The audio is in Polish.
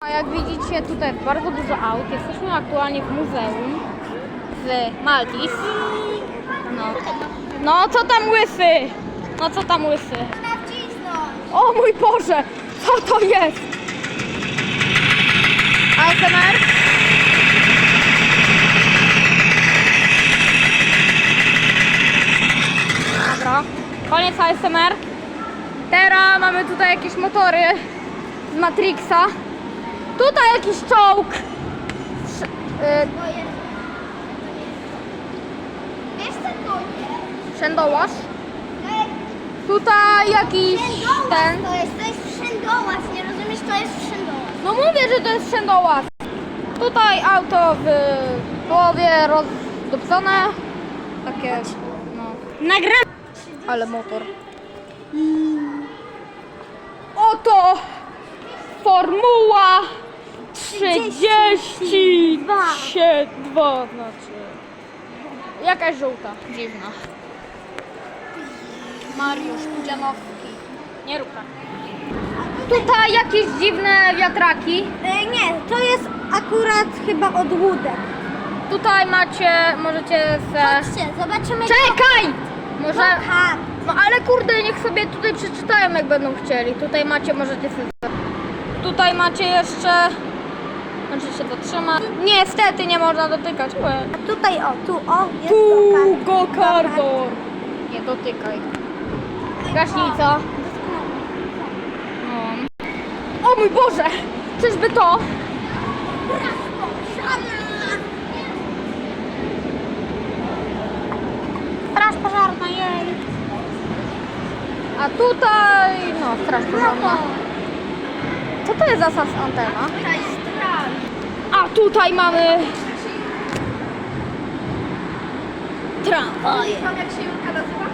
A jak widzicie tutaj bardzo dużo aut. Jesteśmy aktualnie w muzeum w Maltis. No. No co tam łysy? No co tam łysy? O mój Boże! Co to jest? ASMR? Dobra. Koniec ASMR. Teraz mamy tutaj jakieś motory z Matrixa. Tutaj jakiś czołg. Sz- y, Wiesz co to jest? Szędołasz. Tutaj jakiś ten. To jest, to jest wszędołaz, nie rozumiesz? To jest wszędołaz. No mówię, że to jest szędołaz. Tutaj auto w połowie rozdupcone. Takie, no. Nagram. Ale motor. Oto Formuła 32. znaczy. Jakaś żółta. Dziwna. Mariusz Pudzianowski. Nie rób tak. Tutaj jakieś dziwne wiatraki. E, nie, to jest akurat chyba od łódek. Tutaj macie, możecie se... Chodźcie, zobaczymy. Czekaj! Może... Tak. No ale kurde, niech sobie tutaj przeczytają jak będą chcieli. Tutaj macie, możecie sobie... Tutaj macie jeszcze... Możecie się zatrzymać. Niestety nie można dotykać. Łe. A tutaj o, tu o, jest Tu go-kart. go-kartor. Nie dotykaj. Gaśnica. No. O mój Boże! Czyżby to? Straż pożarna, jej. A tutaj, no, straż pożarna. Co to jest za antena? Tutaj mamy... Tramwaj. jak się Julka nazywa?